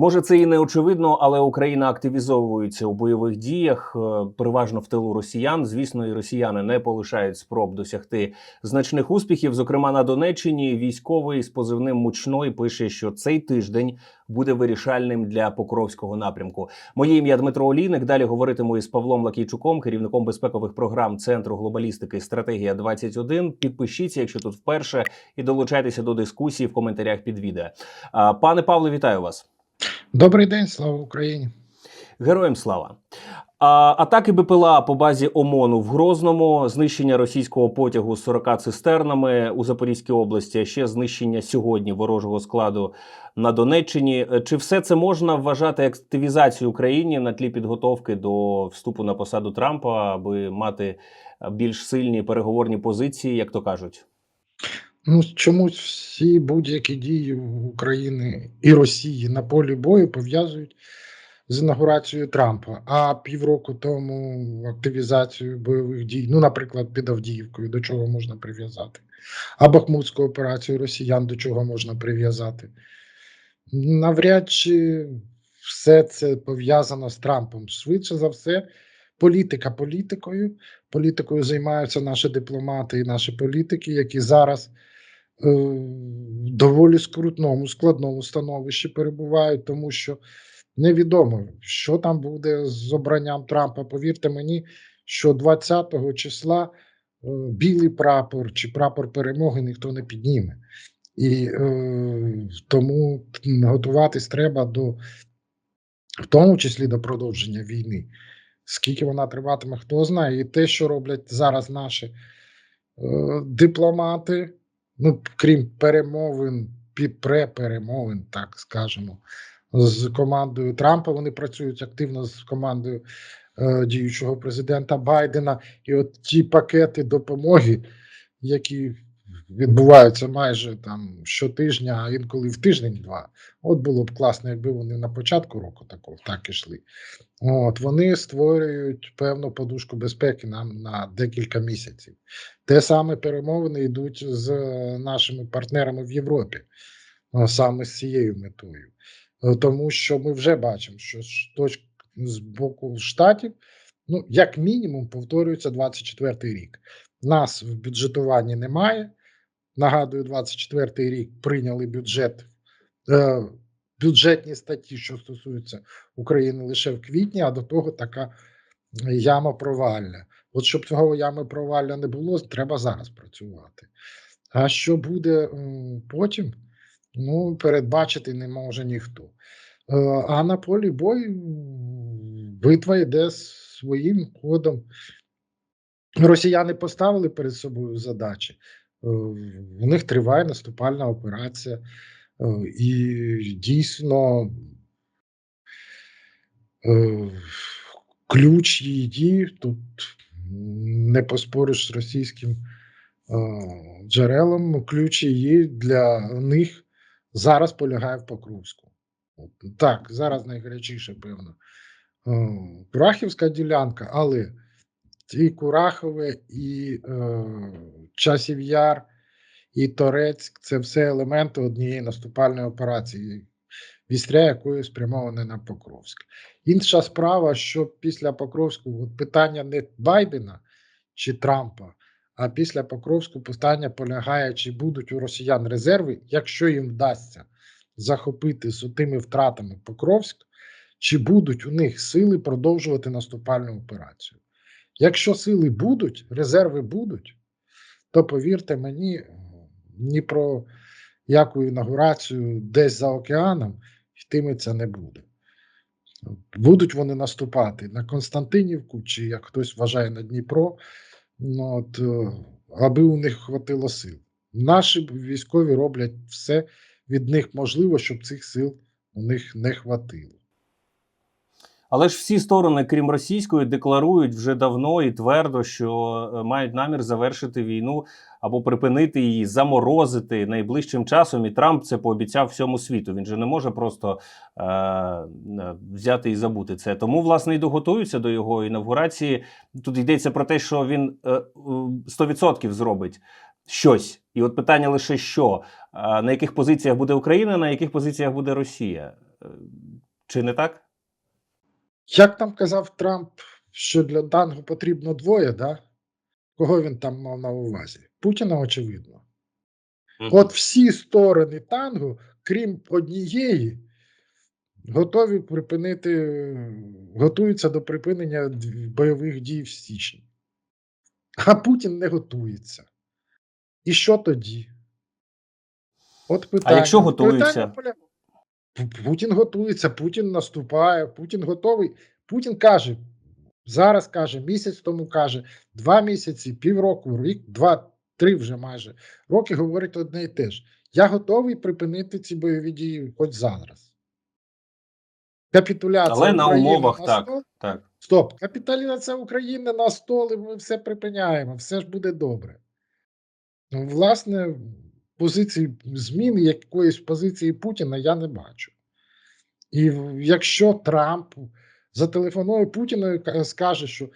Може, це і не очевидно, але Україна активізовується у бойових діях, е, переважно в тилу росіян. Звісно, і росіяни не полишають спроб досягти значних успіхів. Зокрема, на Донеччині військовий з позивним мучной пише, що цей тиждень буде вирішальним для Покровського напрямку. Моє ім'я Дмитро Олійник. Далі говоритиму із Павлом Лакійчуком, керівником безпекових програм Центру глобалістики Стратегія 21 Підпишіться, якщо тут вперше, і долучайтеся до дискусії в коментарях під відео. Пане Павле, вітаю вас. Добрий день, слава Україні. Героям слава. А, атаки БПЛА по базі ОМОНу в Грозному, знищення російського потягу з 40 цистернами у Запорізькій області, а ще знищення сьогодні ворожого складу на Донеччині. Чи все це можна вважати активізацією Україні на тлі підготовки до вступу на посаду Трампа, аби мати більш сильні переговорні позиції, як то кажуть? Ну, чомусь всі будь-які дії України і Росії на полі бою пов'язують з інаугурацією Трампа. А півроку тому активізацію бойових дій, ну, наприклад, під Авдіївкою, до чого можна прив'язати, а Бахмутську операцію росіян до чого можна прив'язати. Навряд чи все це пов'язано з Трампом. Швидше за все, політика політикою. Політикою займаються наші дипломати і наші політики, які зараз доволі скрутному, складному становищі перебувають, тому що невідомо, що там буде з обранням Трампа. Повірте мені, що 20-го числа е, білий прапор чи прапор перемоги ніхто не підніме. І е, тому готуватись треба до, в тому числі до продовження війни. Скільки вона триватиме, хто знає. І те, що роблять зараз наші е, дипломати, ну, крім перемовин, преперемовин, так скажемо, з командою Трампа, вони працюють активно з командою е, діючого президента Байдена. І от ті пакети допомоги, які відбуваються майже там щотижня, а інколи в тиждень-два. От було б класно, якби вони на початку року такого так ішли. От вони створюють певну подушку безпеки нам на декілька місяців. Те саме перемовини йдуть з нашими партнерами в Європі, саме з цією метою. Е, Тому що ми вже бачимо, що з точки з боку штатів, ну як мінімум, повторюється 24-й рік. Нас в бюджетуванні немає. Нагадую, 24-й рік прийняли бюджет, е, бюджетні статті, що стосуються України лише в квітні, а до того така яма провалля. От щоб цього ями провалля не було, треба зараз працювати. А що буде потім, ну, передбачити не може ніхто. Е, А на полі бою битва йде своїм ходом. Росіяни поставили перед собою задачі. Е, У них триває наступальна операція, е, і дійсно е, ключ її дії тут не поспориш з російським джерелом. Ключ її для них зараз полягає в Покровську. Так, зараз найгарячіше, певно, Курахівська ділянка, але і Курахове, і е, Часів Яр, і Торецьк це все елементи однієї наступальної операції, вістря якої спрямоване на Покровськ. Інша справа, що після Покровську от питання не Байдена чи Трампа, а після Покровську питання полягає, чи будуть у росіян резерви, якщо їм вдасться захопити з тими втратами Покровськ, чи будуть у них сили продовжувати наступальну операцію. Якщо сили будуть, резерви будуть, то повірте мені, ні про яку інаугурацію десь за океаном йтиметься не буде. Будуть вони наступати на Константинівку, чи як хтось вважає на Дніпро, ну, от, е, аби у них хватило сил. Наші військові роблять все від них можливо, щоб цих сил у них не хватило. Але ж всі сторони, крім російської, декларують вже давно і твердо, що е, мають намір завершити війну або припинити її, заморозити найближчим часом. І Трамп це пообіцяв всьому світу. Він же не може просто е- е, взяти і забути це. Тому, власне, і доготуються до його інавгурації. Тут йдеться про те, що він е, е, 100% зробить щось. І от питання лише що: Е, на яких позиціях буде Україна, на яких позиціях буде Росія. Чи не так? Як там казав Трамп, що для Дангу потрібно двоє, да? Кого він там мав на увазі? Путіна, очевидно. От всі сторони тангу, крім однієї, готові припинити, готуються до припинення бойових дій в січні. А Путін не готується. І що тоді? От питання. А якщо готується? Пу- Путін готується, Путін наступає, Путін готовий. Путін каже, зараз каже, місяць тому каже, два місяці, півроку, рік, два, три вже майже роки говорить одне і те ж. Я готовий припинити ці бойові дії хоч зараз. Капітуляція Але на умовах на так. стол. Так. Стоп, капіталізація України на стол, і ми все припиняємо, все ж буде добре. Ну, Власне, позиції зміни якоїсь позиції Путіна я не бачу. І якщо Трамп зателефонує Путіну і скаже, що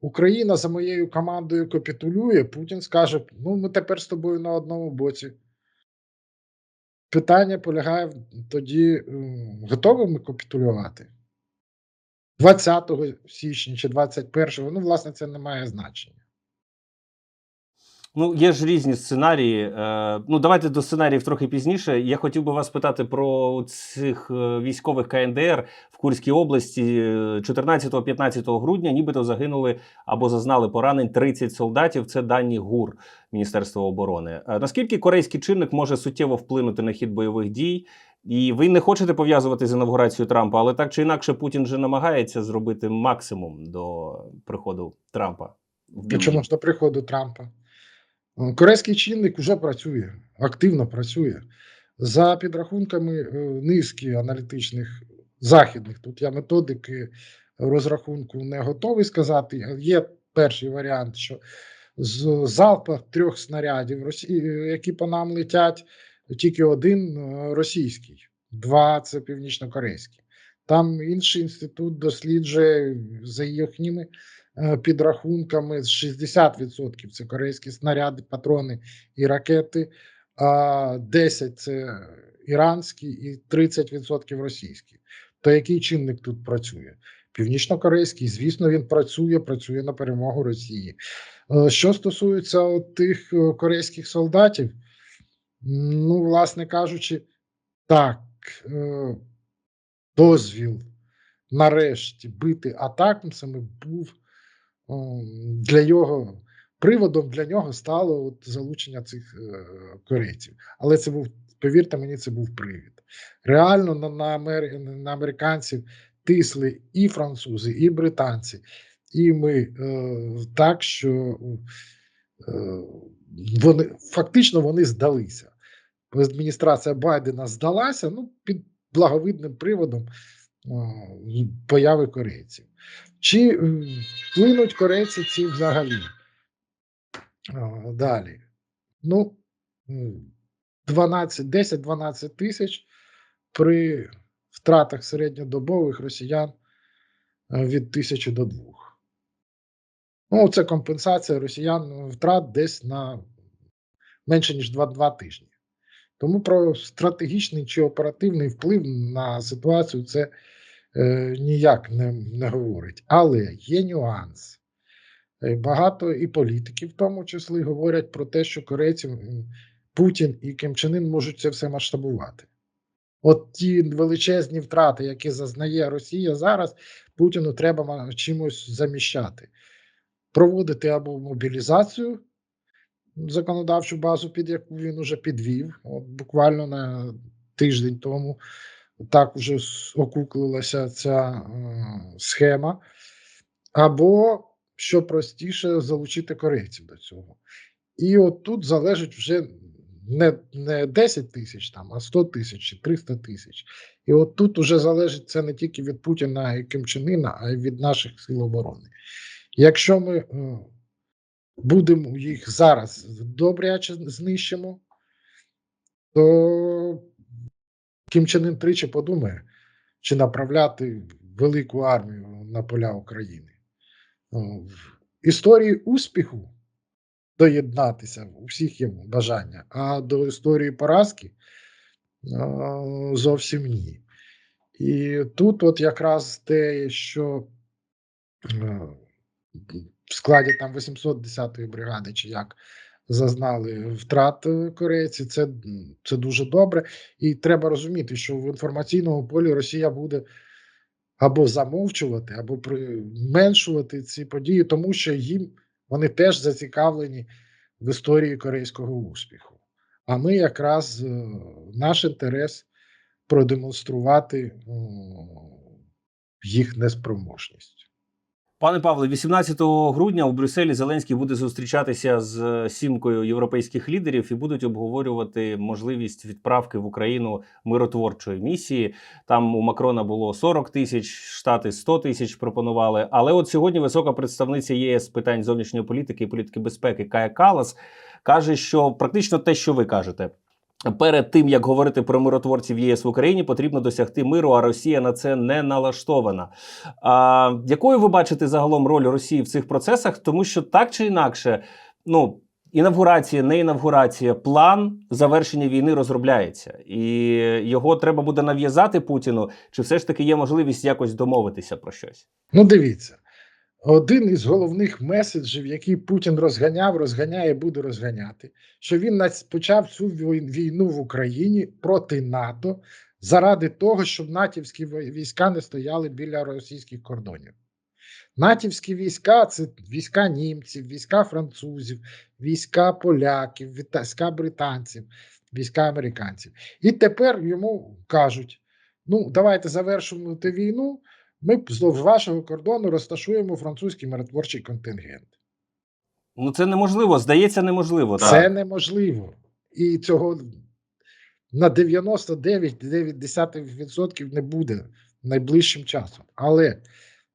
Україна за моєю командою капітулює, Путін скаже: ну, ми тепер з тобою на одному боці. Питання полягає тоді, готові ми капітулювати? 20 січня чи 21, ну, власне, це не має значення. Ну, є ж різні сценарії. Е, ну, давайте до сценаріїв трохи пізніше. Я хотів би вас питати про цих е, військових КНДР в Курській області 14-15 грудня, нібито загинули або зазнали поранень 30 солдатів. Це дані ГУР Міністерства оборони. Е, наскільки корейський чинник може суттєво вплинути на хід бойових дій? І ви не хочете пов'язувати з інавгурацією Трампа, але так чи інакше Путін вже намагається зробити максимум до приходу Трампа. в Причому ж до приходу Трампа. Е, Корейський чинник вже працює, активно працює. За підрахунками е, низки аналітичних західних, тут я методики розрахунку не готовий сказати. Є перший варіант, що з залпа трьох снарядів, е, які по нам летять, тільки один російський, два це північнокорейський. Там інший інститут досліджує за їхніми підрахунками 60% це корейські снаряди, патрони і ракети, а 10 це іранські і 30% російські. То який чинник тут працює? Північно-корейський, звісно, він працює, працює на перемогу Росії. Е, Що стосується тих е, корейських солдатів, ну, власне кажучи, так, е, дозвіл нарешті бити атакамсами був для його приводом для нього стало от залучення цих е, корейців. Але це був, повірте мені, це був привід. Реально на, на, Амери, на американців тисли і французи, і британці, і ми е, так, що е, вони фактично вони здалися. Адміністрація Байдена здалася ну, під благовидним приводом появи корейців. Чи вплинуть корейці ці взагалі? Далі. Ну, 10-12 тисяч при втратах середньодобових росіян е, від тисячі до двох. Ну, це компенсація росіян втрат десь на менше ніж 2, тижні. Тому про стратегічний чи оперативний вплив на ситуацію це е, ніяк не, не говорить. Але є нюанс. Е, Багато і політиків, в тому числі, говорять про те, що корейці Путін і Ким Чен Ын можуть це все масштабувати. От ті величезні втрати, які зазнає Росія зараз, Путіну треба чимось заміщати, проводити або мобілізацію, законодавчу базу, під яку він уже підвів, от буквально на тиждень тому. Так уже окуклилася ця е, схема, або що простіше залучити корейців до цього. І от тут залежить вже не, не 10 тисяч, там, а 100 тисяч чи 300 тисяч. І от тут вже залежить це не тільки від Путіна і Ким Чен Іна, а й від наших сил оборони. Якщо ми е, будемо їх зараз добряче знищимо, то Ким Чен Ын тричі подумає, чи направляти велику армію на поля України. В історії успіху доєднатися у всіх є бажання, а до історії поразки зовсім ні. І тут, от якраз те, що в складі там 810-ї бригади, чи як зазнали втрат е, корейці, це, це дуже добре. І треба розуміти, що в інформаційному полі Росія буде або замовчувати, або применшувати ці події, тому що їм вони теж зацікавлені в історії корейського успіху. А ми якраз е, наш інтерес продемонструвати їх неспроможність. Пане Павле, 18 грудня у Брюсселі Зеленський буде зустрічатися з сімкою європейських лідерів і будуть обговорювати можливість відправки в Україну миротворчої місії. Там у Макрона було 40 тисяч, штати 100 тисяч пропонували. Але от сьогодні висока представниця ЄС з питань зовнішньої політики і політики безпеки Кая Калас каже, що практично те, що ви кажете. Перед тим як говорити про миротворців ЄС в Україні, потрібно досягти миру, а Росія на це не налаштована. А, якою ви бачите загалом роль Росії в цих процесах? Тому що так чи інакше, ну інавгурація, не інавгурація, план завершення війни розробляється, і його треба буде нав'язати Путіну. Чи все ж таки є можливість якось домовитися про щось? Ну, дивіться, один із головних меседжів, який Путін розганяв, розганяє, буде розганяти, що він почав цю війну в Україні проти НАТО заради того, щоб натівські війська не стояли біля російських кордонів. Натівські війська це війська німців, війська французів, війська поляків, війська британців, війська американців. І тепер йому кажуть: ну, давайте завершимо ту війну. Ми вздовж вашого кордону розташуємо французький миротворчий контингент. Ну це неможливо. Здається, неможливо. Це так. неможливо. І цього на 99,9% не буде найближчим часом. Але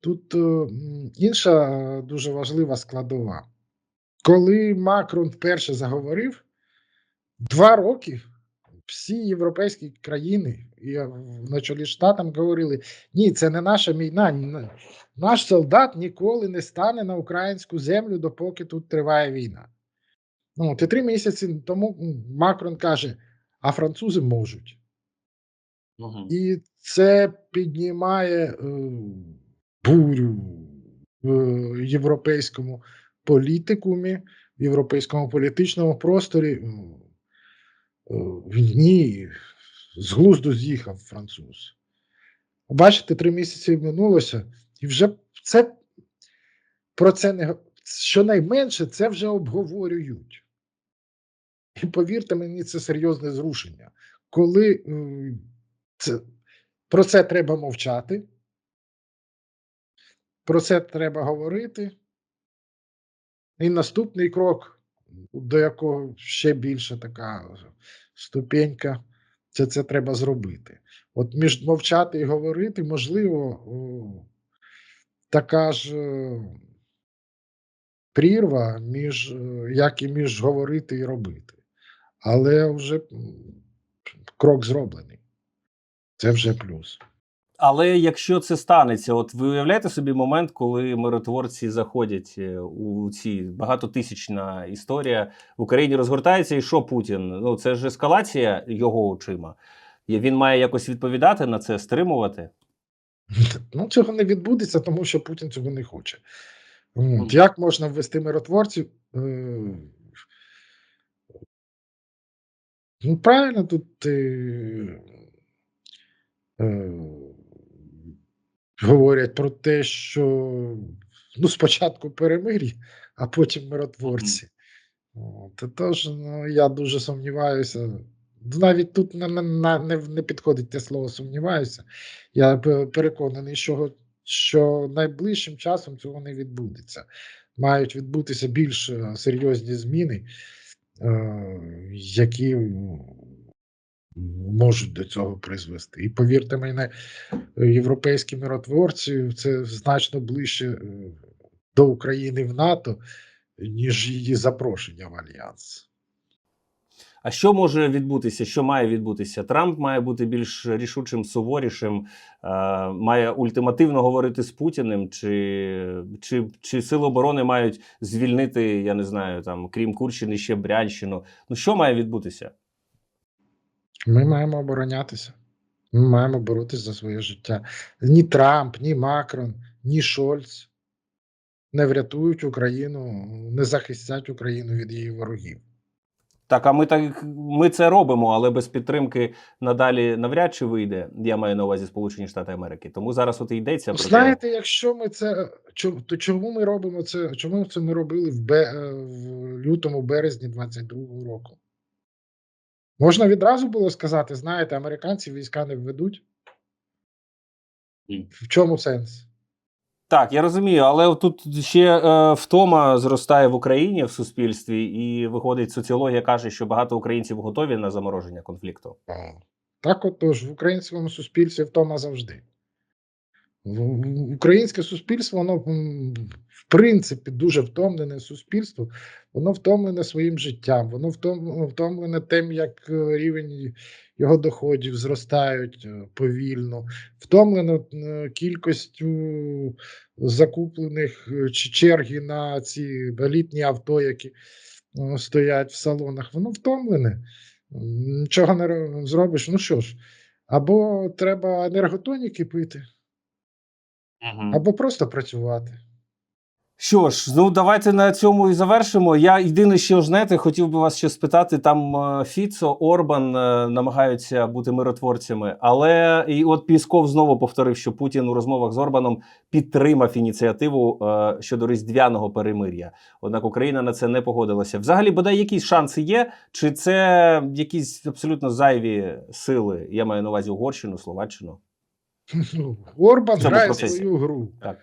тут е, інша дуже важлива складова. Коли Макрон вперше заговорив, два роки всі європейські країни е, на чолі з говорили: ні, це не наша війна. Наш солдат ніколи не стане на українську землю, допоки тут триває війна. Ну, і три місяці тому Макрон каже: а французи можуть. Мгм. І це піднімає е, бурю в європейському політикумі, в європейському політичному просторі. М, е, Ні, з глузду з'їхав француз. Бачите, три місяці минулося, і вже це про це не щонайменше це вже обговорюють. І повірте мені, це серйозне зрушення. Коли це, про це треба мовчати, про це треба говорити. І наступний крок, до якого ще більше така ступенька, це, це треба зробити. От між мовчати і говорити, можливо, о, така ж о, прірва, між, е, як і між говорити і робити. Але вже крок зроблений. Це вже плюс. Але якщо це станеться, от ви уявляєте собі момент, коли миротворці заходять е, у ці багатотисячна історія в Україні розгортається, і що Путін? Ну це ж ескалація його очима. Він має якось відповідати на це, стримувати. Ну, цього не відбудеться, тому що Путін цього не хоче. От, Як можна ввести миротворців? Е, Ну, правильно, тут е, е, говорять про те, що ну, спочатку перемир'я, а потім миротворці. От, тож, ну, я дуже сумніваюся. Ну, Навіть тут не, не, не, підходить те слово сумніваюся. Я переконаний, що, що найближчим часом цього не відбудеться. Мають відбутися більш е, серйозні зміни, е, які можуть до цього призвести. І повірте мені, європейські миротворці це значно ближче е, до України в НАТО, ніж її запрошення в альянс. А що може відбутися? Що має відбутися? Трамп має бути більш рішучим, суворішим, е, має ультимативно говорити з Путіним, чи, чи, чи сили оборони мають звільнити, я не знаю, там крім Курщини, ще Брянщину. Ну що має відбутися? Ми маємо оборонятися. Ми маємо боротися за своє життя. Ні Трамп, ні Макрон, ні Шольц не врятують Україну, не захистять Україну від її ворогів. Так, а ми так ми це робимо, але без підтримки надалі навряд чи вийде. Я маю на увазі Сполучені Штати Америки. Тому зараз от і йдеться про. Знаєте, якщо ми це то чому ми робимо це? Чому це ми робили в, бе, в лютому, березні 22-го року? Можна відразу було сказати: знаєте, американці війська не введуть. В чому сенс? Так, я розумію, але тут ще е, втома зростає в Україні в суспільстві, і виходить, соціологія каже, що багато українців готові на замороження конфлікту. Так отож, в українському суспільстві втома завжди. Українське суспільство, воно в принципі дуже втомлене суспільство, воно втомлене своїм життям, воно втом- втомлене тим, як е, рівень його доходів зростають е, повільно, втомлено е, кількістю закуплених чи черги на ці елітні авто, які стоять в салонах. Воно втомлене. Нічого не ро- зробиш. Ну що ж, або треба енерготоніки пити, або просто працювати. Що ж, ну давайте на цьому і завершимо. Я єдине, що ж знаєте, хотів би вас ще спитати. Там е, Фіцо, Орбан е, намагаються бути миротворцями, але і от Пісков знову повторив, що Путін у розмовах з Орбаном підтримав ініціативу е, щодо різдвяного перемир'я. Однак Україна на це не погодилася. Взагалі, бодай якісь шанси є, чи це якісь абсолютно зайві сили? Я маю на увазі Угорщину, Словаччину. Орбан грає процесі. свою гру. Так.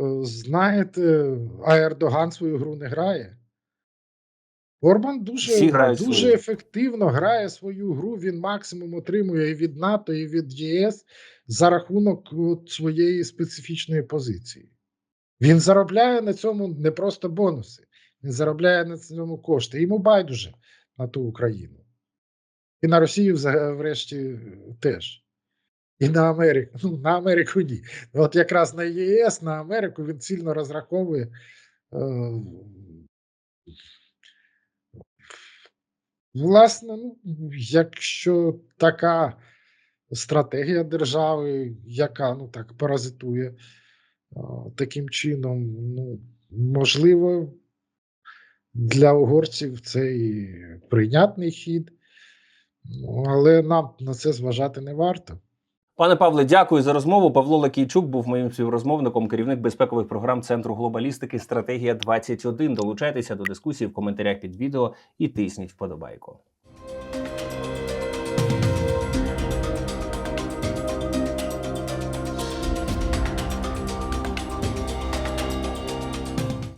Е, Знаєте, а Ердоган свою гру не грає. Орбан дуже, дуже ефективно грає свою гру. Він максимум отримує і від НАТО, і від ЄС за рахунок от своєї специфічної позиції. Він заробляє на цьому не просто бонуси, він заробляє на цьому кошти. Йому байдуже на ту Україну. І на Росію, врешті, теж. І на Америку. Ну, на Америку ні. От якраз на ЄС, на Америку він сильно розраховує. Е, власне, ну, якщо така стратегія держави, яка ну так паразитує е, таким чином, ну, можливо, для угорців це і прийнятний хід, ну, але нам на це зважати не варто. Пане Павле, дякую за розмову. Павло Лакійчук був моїм співрозмовником, керівник безпекових програм Центру глобалістики Стратегія 21 Долучайтеся до дискусії в коментарях під відео і тисніть вподобайку.